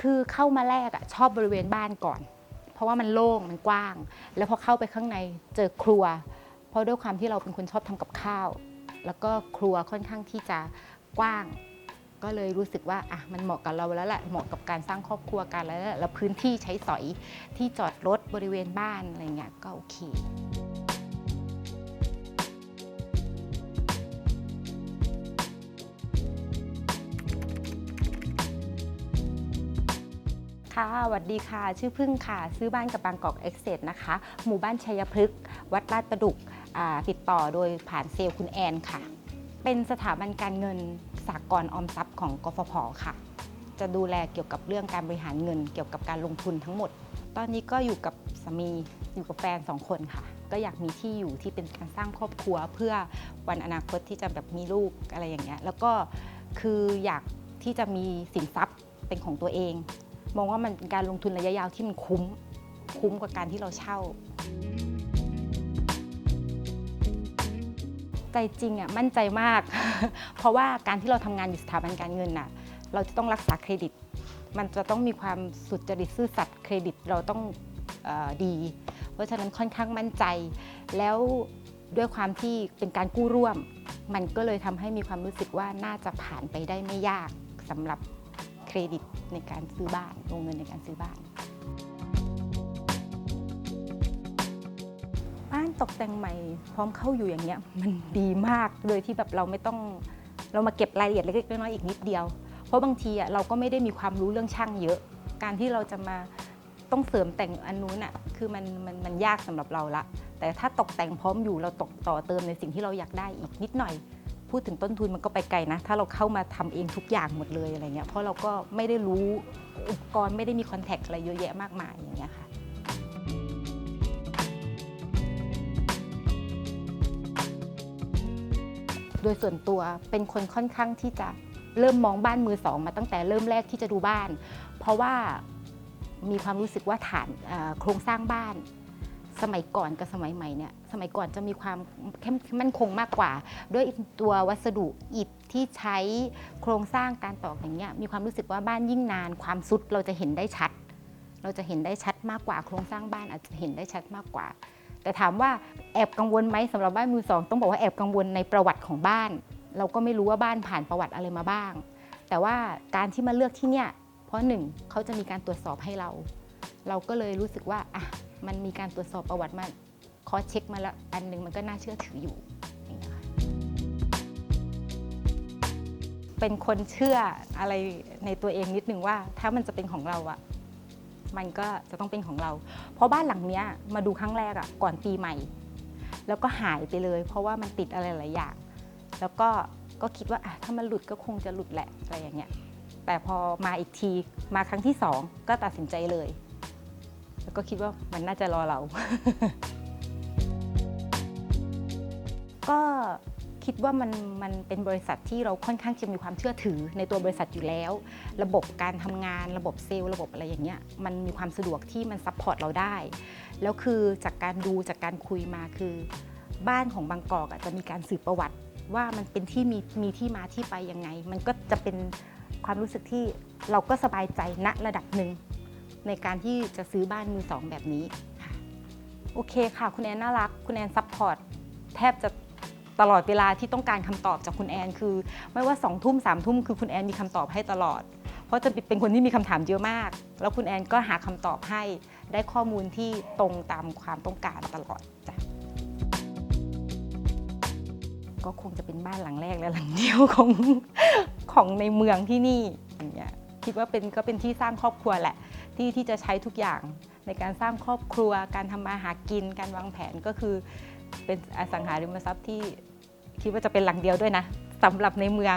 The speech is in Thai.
คือเข้ามาแรกอะชอบบริเวณบ้านก่อน เพราะว่ามันโล่งมันกว้าง แล้วพอเข้าไปข้างในเจอครัว เพราะด้วยความที่เราเป็นคนชอบทำกับข้าว แล้วก็ครัวค่อนข้างที่จะกว้าง ก็เลยรู้สึกว่าอะมันเหมาะกับเราแล้วแหละเหมาะกับการสร้างครอบครัวกันแล้วแล้วพื้นที่ใช้สอยที่จอดรถบริเวณบ้านอะไรเงี้ยก็โอเค ค่ะสวัสดีค่ะ ชื่อพึ่งค่ะ ซื้อบ้านกับบางกอกเอ็กเซนะคะ หมู่บ้านชัยพฤกษ์วัดลาดประดุกติดต่อโดยผ่านเซลล์คุณแอนค่ะ เป็นสถาบันการเงินสากลออมทรัพย์ของกฟผค่ะ จะดูแลเกี่ยวกับเรื่องการบริหารเงิน เกี่ยวกับการลงทุนทั้งหมด ตอนนี้ก็อยู่กับสามีอยู่กับแฟนสองคนค่ะ ก็อยากมีที่อยู่ที่เป็นการสร้างครอบครัว เพื่อวันอนาคตที่จะแบบมีลูกอะไรอย่างเงี้ยแล้วก็คืออยากที่จะมีสินทรัพย์เป็นของตัวเอง มองว่ามันเป็นการลงทุนระยะยาวที่มันคุ้ม คุ้มกว่าการที่เราเช่า ใจจริงอะมั่นใจมาก เพราะว่าการที่เราทำงานอยู่สถาบันการเงินน่ะ เราจะต้องรักษาเครดิต มันจะต้องมีความสุจริตซื่อสัตย์เครดิตเราต้องออดี เพราะฉะนั้นค่อนข้างมั่นใจ แล้วด้วยความที่เป็นการกู้ร่วม มันก็เลยทำให้มีความรู้สึกว่าน่าจะผ่านไปได้ไม่ยากสำหรับ รดิตในการซื้อบ้านลงเงินในการซื้อบ้าน บ้านตกแต่งใหม่พร้อมเข้าอยู่อย่างเงี้ยมันดีมากโดยที่แบบเราไม่ต้องเรามาเก็บรายละเอียดเล็กๆน้อยๆอีกนิดเดียว เพราะบางทีอะเราก็ไม่ได้มีความรู้เรื่องช่างเยอะ การที่เราจะมาต้องเสริมแต่งอันนู้นอะคือมันมันมันยากสำหรับเราละแต่ถ้าตกแต่งพร้อมอยู่เราตกต่อเติมในสิ่งที่เราอยากได้อีกนิดหน่อย พูดถึงต้นทุนมันก็ไปไกลนะ ถ้าเราเข้ามาทำเองทุกอย่างหมดเลยอะไรเงี้ยเพราะเราก็ไม่ได้รู้อุปกรณ์ไม่ได้มีคอนแทคอะไรเยอะแยะมากมายอย่างเงี้ยค่ะโดยส่วนตัวเป็นคนค่อนข้างที่จะเริ่มมองบ้านมือสองมาตั้งแต่เริ่มแรกที่จะดูบ้าน เพราะว่ามีความรู้สึกว่าฐานโครงสร้างบ้าน สมัยก่อนกับสมัยใหม่เนี่ยสมัยก่อนจะมีความเข้มมั่นคงมากกว่า ด้วยตัววัสดุอิฐที่ใช้โครงสร้างการตอกอย่างเงี้ยมีความรู้สึกว่าบ้านยิ่งนานความซุดเราจะเห็นได้ชัด เราจะเห็นได้ชัดมากกว่า โครงสร้างบ้านอาจจะเห็นได้ชัดมากกว่า แต่ถามว่าแอบกังวลไหมสำหรับบ้านมือสองต้องบอกว่าแอบกังวลในประวัติของบ้าน เราก็ไม่รู้ว่าบ้านผ่านประวัติอะไรมาบ้าง แต่ว่าการที่มาเลือกที่เนี่ยเพราะหนึ่งเขาจะมีการตรวจสอบให้เรา เราก็เลยรู้สึกว่าอะ มันมีการตรวจสอบประวัติมาคอเช็คมาแล้วอันหนึ่งมันก็น่าเชื่อถืออยู่อย่างเงี้ยค่ะเป็นคนเชื่ออะไรในตัวเองนิดนึงว่า ถ้ามันจะเป็นของเราอะมันก็จะต้องเป็นของเรา เพราะบ้านหลังเนี้ยมาดูครั้งแรกอะก่อนปีใหม่ แล้วก็หายไปเลย เพราะว่ามันติดอะไรหลายอย่าง แล้วก็ก็คิดว่าอะถ้ามันหลุดก็คงจะหลุดแหละอะไรอย่างเงี้ยแต่พอมาอีกทีมาครั้งที่สองก็ตัดสินใจเลย ก็คิดว่ามันน่าจะรอเรา ก็คิดว่ามันมันเป็นบริษัทที่เราค่อนข้างจะมีความเชื่อถือในตัวบริษัทอยู่แล้ว ระบบการทำงานระบบเซลล์ระบบอะไรอย่างเงี้ยมันมีความสะดวกที่มันซัพพอร์ตเราได้ แล้วคือจากการดูจากการคุยมาคือ บ้านของบางกอกจะมีการสืบประวัติว่ามันเป็นที่มีมีที่มาที่ไปยังไง มันก็จะเป็นความรู้สึกที่เราก็สบายใจณระดับหนึ่ง ในการที่จะซื้อบ้านมือสองแบบนี้ค่ะโอเคค่ะคุณแอนน่ารัก คุณแอนซัพพอร์ตแทบจะตลอดเวลาที่ต้องการคำตอบจากคุณแอนคือ ไม่ว่าสองทุ่มสามทุ่มคือคุณแอนมีคำตอบให้ตลอด เพราะจะเป็นคนที่มีคำถามเยอะมาก แล้วคุณแอนก็หาคำตอบให้ได้ข้อมูลที่ตรงตามความต้องการตลอดจ้ะก็คงจะเป็นบ้านหลังแรกและหลังเดียวของของในเมืองที่นี่อย่างเงี้ยคิดว่าเป็นก็เป็นที่สร้างครอบครัวแหละ ที่ที่จะใช้ทุกอย่างในการสร้างครอบครัว การทำมาหากิน การวางแผนก็คือ เป็นอสังหาริมทรัพย์ที่คิดว่าจะเป็นหลังเดียวด้วยนะสำหรับในเมือง